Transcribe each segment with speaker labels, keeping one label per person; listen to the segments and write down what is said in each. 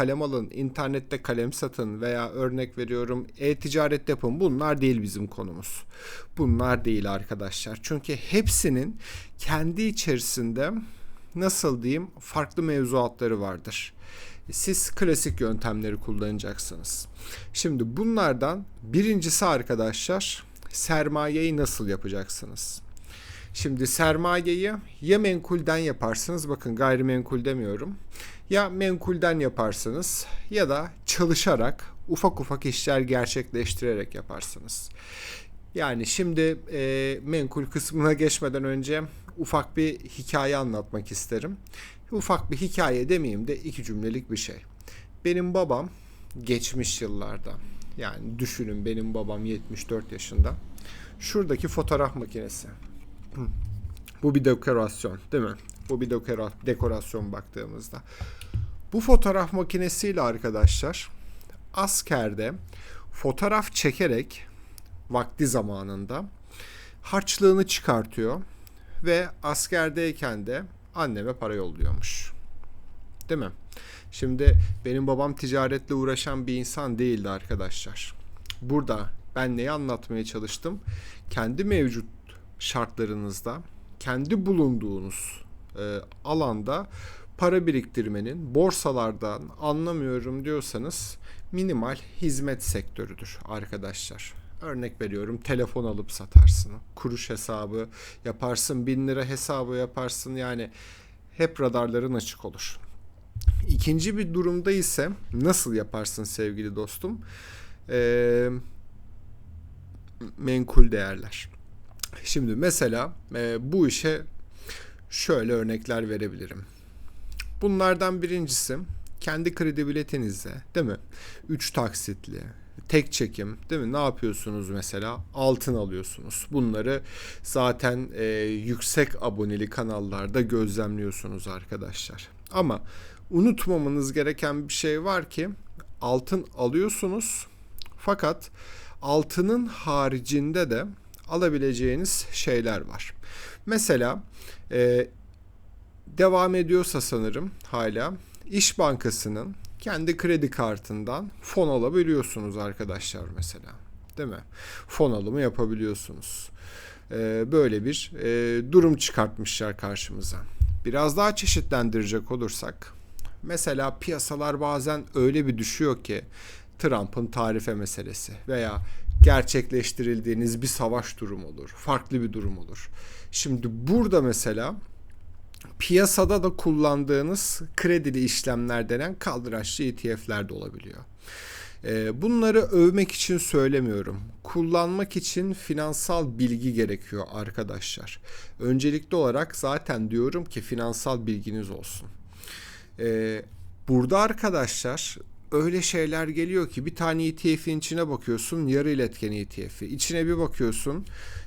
Speaker 1: kalem alın, internette kalem satın veya örnek veriyorum e-ticaret yapın. Bunlar değil bizim konumuz. Bunlar değil arkadaşlar. Çünkü hepsinin kendi içerisinde nasıl diyeyim farklı mevzuatları vardır. Siz klasik yöntemleri kullanacaksınız. Şimdi bunlardan birincisi arkadaşlar sermayeyi nasıl yapacaksınız? Şimdi sermayeyi ya menkulden yaparsınız bakın gayrimenkul demiyorum. Ya menkulden yaparsınız ya da çalışarak ufak ufak işler gerçekleştirerek yaparsınız. Yani şimdi e, menkul kısmına geçmeden önce ufak bir hikaye anlatmak isterim. Ufak bir hikaye demeyeyim de iki cümlelik bir şey. Benim babam geçmiş yıllarda yani düşünün benim babam 74 yaşında. Şuradaki fotoğraf makinesi. Bu bir dekorasyon değil mi? Bu bir dekora- dekorasyon baktığımızda. Bu fotoğraf makinesiyle arkadaşlar askerde fotoğraf çekerek vakti zamanında harçlığını çıkartıyor ve askerdeyken de anneme para yolluyormuş. Değil mi? Şimdi benim babam ticaretle uğraşan bir insan değildi arkadaşlar. Burada ben neyi anlatmaya çalıştım? Kendi mevcut şartlarınızda, kendi bulunduğunuz e, alanda para biriktirmenin borsalardan anlamıyorum diyorsanız minimal hizmet sektörüdür arkadaşlar. Örnek veriyorum telefon alıp satarsın. Kuruş hesabı yaparsın. Bin lira hesabı yaparsın. Yani hep radarların açık olur. İkinci bir durumda ise nasıl yaparsın sevgili dostum? Ee, menkul değerler. Şimdi mesela e, bu işe şöyle örnekler verebilirim. Bunlardan birincisi kendi kredi biletinizde değil mi? 3 taksitli, tek çekim değil mi? Ne yapıyorsunuz mesela? Altın alıyorsunuz. Bunları zaten e, yüksek aboneli kanallarda gözlemliyorsunuz arkadaşlar. Ama unutmamanız gereken bir şey var ki altın alıyorsunuz fakat altının haricinde de alabileceğiniz şeyler var. Mesela e, devam ediyorsa sanırım hala İş Bankası'nın kendi kredi kartından fon alabiliyorsunuz arkadaşlar mesela. Değil mi? Fon alımı yapabiliyorsunuz. Ee, böyle bir e, durum çıkartmışlar karşımıza. Biraz daha çeşitlendirecek olursak mesela piyasalar bazen öyle bir düşüyor ki Trump'ın tarife meselesi veya gerçekleştirildiğiniz bir savaş durum olur. Farklı bir durum olur. Şimdi burada mesela piyasada da kullandığınız kredili işlemler denen kaldıraçlı ETF'ler de olabiliyor. Bunları övmek için söylemiyorum. Kullanmak için finansal bilgi gerekiyor arkadaşlar. Öncelikli olarak zaten diyorum ki finansal bilginiz olsun. Burada arkadaşlar öyle şeyler geliyor ki bir tane ETF'in içine bakıyorsun yarı iletken ETF'i. İçine bir bakıyorsun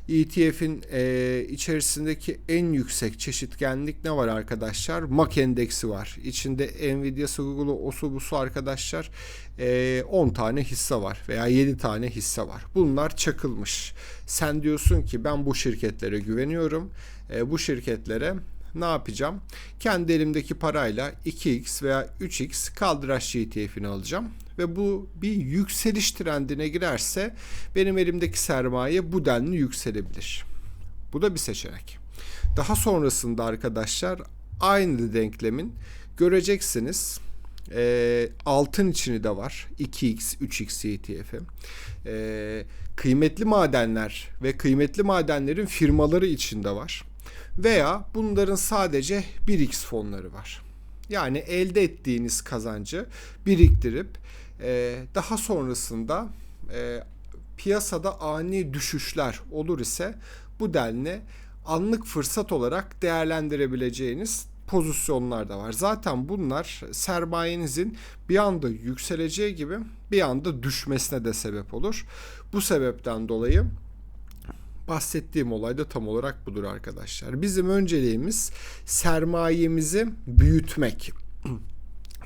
Speaker 1: ETF'in e, içerisindeki en yüksek çeşitgenlik ne var arkadaşlar? MAC endeksi var. İçinde Nvidia'sı, Google'u, osu busu arkadaşlar e, 10 tane hisse var veya 7 tane hisse var. Bunlar çakılmış. Sen diyorsun ki ben bu şirketlere güveniyorum. E, bu şirketlere ne yapacağım? Kendi elimdeki parayla 2x veya 3x kaldıraç ETF'ini alacağım ve bu bir yükseliş trendine girerse benim elimdeki sermaye bu denli yükselebilir. Bu da bir seçenek. Daha sonrasında arkadaşlar aynı denklemin göreceksiniz e, altın içini de var. 2x, 3x ETF'i. E, kıymetli madenler ve kıymetli madenlerin firmaları içinde var. Veya bunların sadece 1x fonları var. Yani elde ettiğiniz kazancı biriktirip e, daha sonrasında e, piyasada ani düşüşler olur ise bu denli anlık fırsat olarak değerlendirebileceğiniz pozisyonlar da var. Zaten bunlar sermayenizin bir anda yükseleceği gibi bir anda düşmesine de sebep olur. Bu sebepten dolayı bahsettiğim olay da tam olarak budur arkadaşlar. Bizim önceliğimiz sermayemizi büyütmek.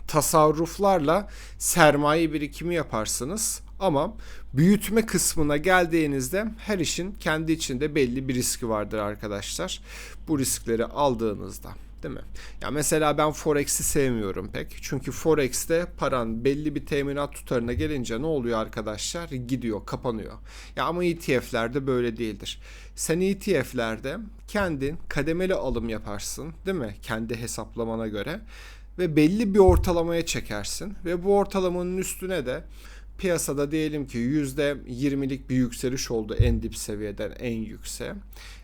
Speaker 1: Tasarruflarla sermaye birikimi yaparsınız ama büyütme kısmına geldiğinizde her işin kendi içinde belli bir riski vardır arkadaşlar. Bu riskleri aldığınızda Değil mi? Ya mesela ben Forex'i sevmiyorum pek. Çünkü Forex'te paran belli bir teminat tutarına gelince ne oluyor arkadaşlar? Gidiyor, kapanıyor. Ya ama ETF'lerde böyle değildir. Sen ETF'lerde kendin kademeli alım yaparsın, değil mi? Kendi hesaplamana göre ve belli bir ortalamaya çekersin ve bu ortalamanın üstüne de piyasada diyelim ki %20'lik bir yükseliş oldu en dip seviyeden en yükseğe.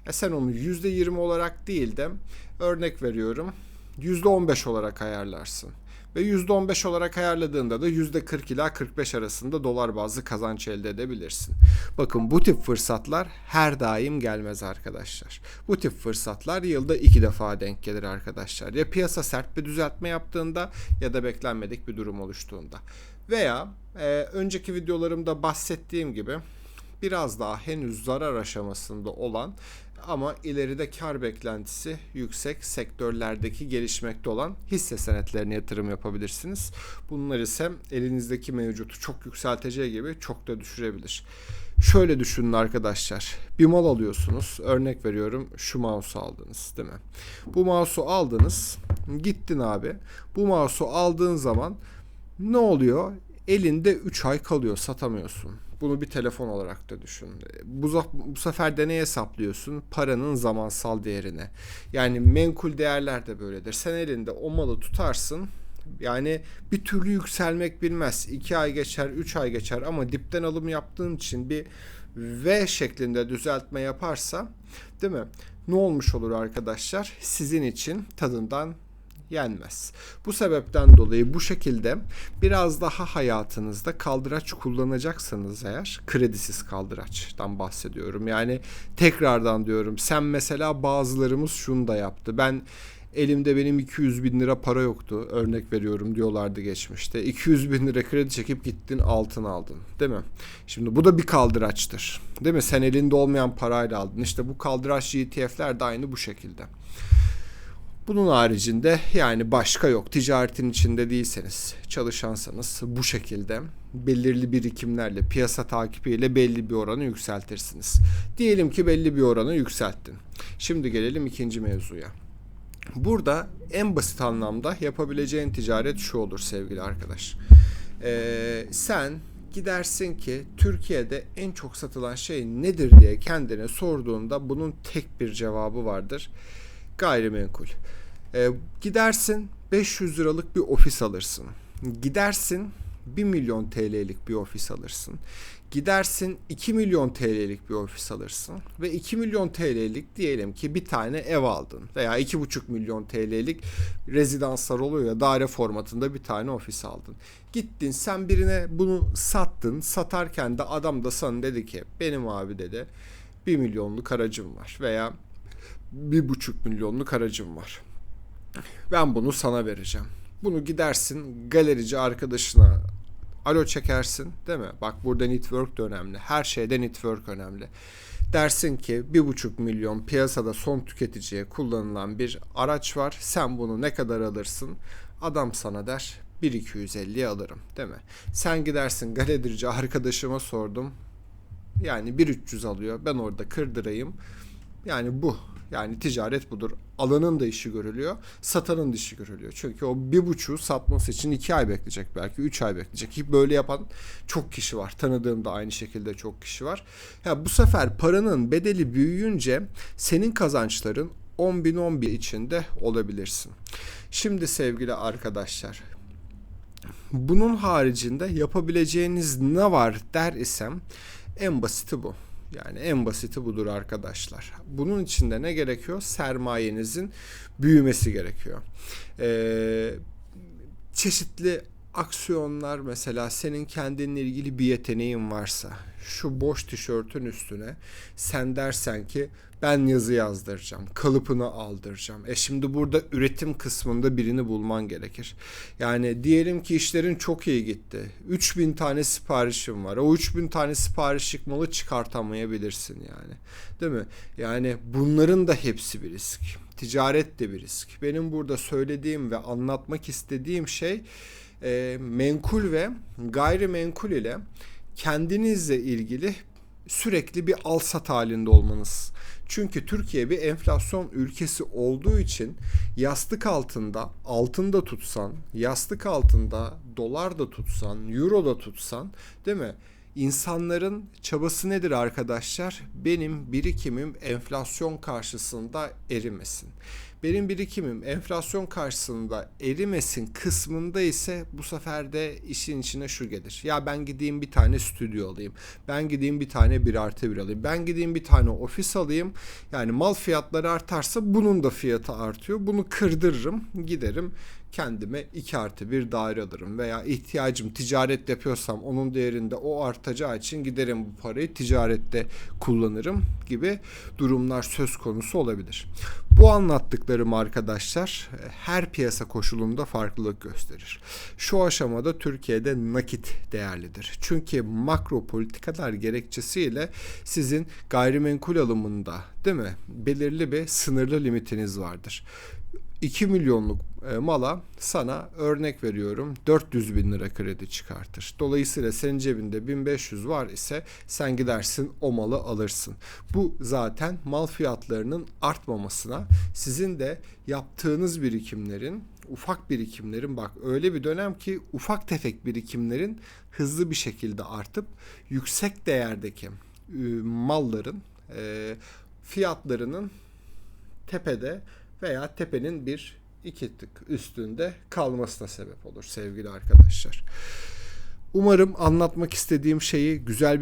Speaker 1: E sen onu %20 olarak değil de örnek veriyorum %15 olarak ayarlarsın. Ve %15 olarak ayarladığında da %40 ila 45 arasında dolar bazlı kazanç elde edebilirsin. Bakın bu tip fırsatlar her daim gelmez arkadaşlar. Bu tip fırsatlar yılda iki defa denk gelir arkadaşlar. Ya piyasa sert bir düzeltme yaptığında ya da beklenmedik bir durum oluştuğunda. Veya e, önceki videolarımda bahsettiğim gibi biraz daha henüz zarar aşamasında olan ama ileride kar beklentisi yüksek sektörlerdeki gelişmekte olan hisse senetlerine yatırım yapabilirsiniz. Bunlar ise elinizdeki mevcutu çok yükselteceği gibi çok da düşürebilir. Şöyle düşünün arkadaşlar. Bir mal alıyorsunuz. Örnek veriyorum şu mouse'u aldınız değil mi? Bu mouse'u aldınız. Gittin abi. Bu mouse'u aldığın zaman ne oluyor? Elinde 3 ay kalıyor satamıyorsun. Bunu bir telefon olarak da düşün. Bu, bu sefer de ne hesaplıyorsun? Paranın zamansal değerine. Yani menkul değerler de böyledir. Sen elinde o malı tutarsın. Yani bir türlü yükselmek bilmez. 2 ay geçer, 3 ay geçer ama dipten alım yaptığın için bir V şeklinde düzeltme yaparsa değil mi? Ne olmuş olur arkadaşlar? Sizin için tadından yenmez. Bu sebepten dolayı bu şekilde biraz daha hayatınızda kaldıraç kullanacaksanız eğer kredisiz kaldıraçtan bahsediyorum. Yani tekrardan diyorum sen mesela bazılarımız şunu da yaptı. Ben elimde benim 200 bin lira para yoktu örnek veriyorum diyorlardı geçmişte 200 bin lira kredi çekip gittin altın aldın değil mi şimdi bu da bir kaldıraçtır değil mi sen elinde olmayan parayla aldın işte bu kaldıraç ETF'ler de aynı bu şekilde bunun haricinde yani başka yok. Ticaretin içinde değilseniz, çalışansanız bu şekilde belirli birikimlerle, piyasa takibiyle belli bir oranı yükseltirsiniz. Diyelim ki belli bir oranı yükselttin. Şimdi gelelim ikinci mevzuya. Burada en basit anlamda yapabileceğin ticaret şu olur sevgili arkadaş. Ee, sen gidersin ki Türkiye'de en çok satılan şey nedir diye kendine sorduğunda bunun tek bir cevabı vardır gayrimenkul. E, gidersin 500 liralık bir ofis alırsın. Gidersin 1 milyon TL'lik bir ofis alırsın. Gidersin 2 milyon TL'lik bir ofis alırsın ve 2 milyon TL'lik diyelim ki bir tane ev aldın veya 2,5 milyon TL'lik rezidanslar oluyor ya daire formatında bir tane ofis aldın. Gittin sen birine bunu sattın satarken de adam da sana dedi ki benim abi dedi 1 milyonluk aracım var veya bir buçuk milyonluk aracım var. Ben bunu sana vereceğim. Bunu gidersin galerici arkadaşına alo çekersin değil mi? Bak burada network de önemli. Her şeyde network önemli. Dersin ki bir buçuk milyon piyasada son tüketiciye kullanılan bir araç var. Sen bunu ne kadar alırsın? Adam sana der 1.250'ye alırım değil mi? Sen gidersin galerici arkadaşıma sordum. Yani 1.300 alıyor. Ben orada kırdırayım. Yani bu yani ticaret budur. Alanın da işi görülüyor. Satanın da işi görülüyor. Çünkü o bir buçuğu satması için iki ay bekleyecek belki. Üç ay bekleyecek. Ki böyle yapan çok kişi var. Tanıdığım da aynı şekilde çok kişi var. Ya bu sefer paranın bedeli büyüyünce senin kazançların 10 bin 10 bin içinde olabilirsin. Şimdi sevgili arkadaşlar bunun haricinde yapabileceğiniz ne var der isem en basiti bu. Yani en basiti budur arkadaşlar. Bunun için de ne gerekiyor? Sermayenizin büyümesi gerekiyor. Ee, çeşitli aksiyonlar mesela senin kendinle ilgili bir yeteneğin varsa şu boş tişörtün üstüne sen dersen ki ben yazı yazdıracağım, kalıpını aldıracağım. E şimdi burada üretim kısmında birini bulman gerekir. Yani diyelim ki işlerin çok iyi gitti. 3000 tane siparişim var. O 3000 tane siparişlik malı çıkartamayabilirsin yani. Değil mi? Yani bunların da hepsi bir risk. Ticaret de bir risk. Benim burada söylediğim ve anlatmak istediğim şey e, menkul ve gayrimenkul ile kendinizle ilgili sürekli bir al sat halinde olmanız. Çünkü Türkiye bir enflasyon ülkesi olduğu için yastık altında altın da tutsan, yastık altında dolar da tutsan, euro da tutsan değil mi? İnsanların çabası nedir arkadaşlar? Benim birikimim enflasyon karşısında erimesin. Benim birikimim enflasyon karşısında erimesin kısmında ise bu sefer de işin içine şu gelir. Ya ben gideyim bir tane stüdyo alayım. Ben gideyim bir tane bir artı bir alayım. Ben gideyim bir tane ofis alayım. Yani mal fiyatları artarsa bunun da fiyatı artıyor. Bunu kırdırırım giderim kendime 2 artı bir daire alırım veya ihtiyacım ticaret yapıyorsam onun değerinde o artacağı için giderim bu parayı ticarette kullanırım gibi durumlar söz konusu olabilir. Bu anlattıklarım arkadaşlar her piyasa koşulunda farklılık gösterir. Şu aşamada Türkiye'de nakit değerlidir. Çünkü makro politikalar gerekçesiyle sizin gayrimenkul alımında değil mi belirli bir sınırlı limitiniz vardır. 2 milyonluk e, mala sana örnek veriyorum 400 bin lira kredi çıkartır. Dolayısıyla senin cebinde 1500 var ise sen gidersin o malı alırsın. Bu zaten mal fiyatlarının artmamasına sizin de yaptığınız birikimlerin ufak birikimlerin bak öyle bir dönem ki ufak tefek birikimlerin hızlı bir şekilde artıp yüksek değerdeki e, malların e, fiyatlarının tepede veya tepenin bir iki tık üstünde kalmasına sebep olur sevgili arkadaşlar. Umarım anlatmak istediğim şeyi güzel bir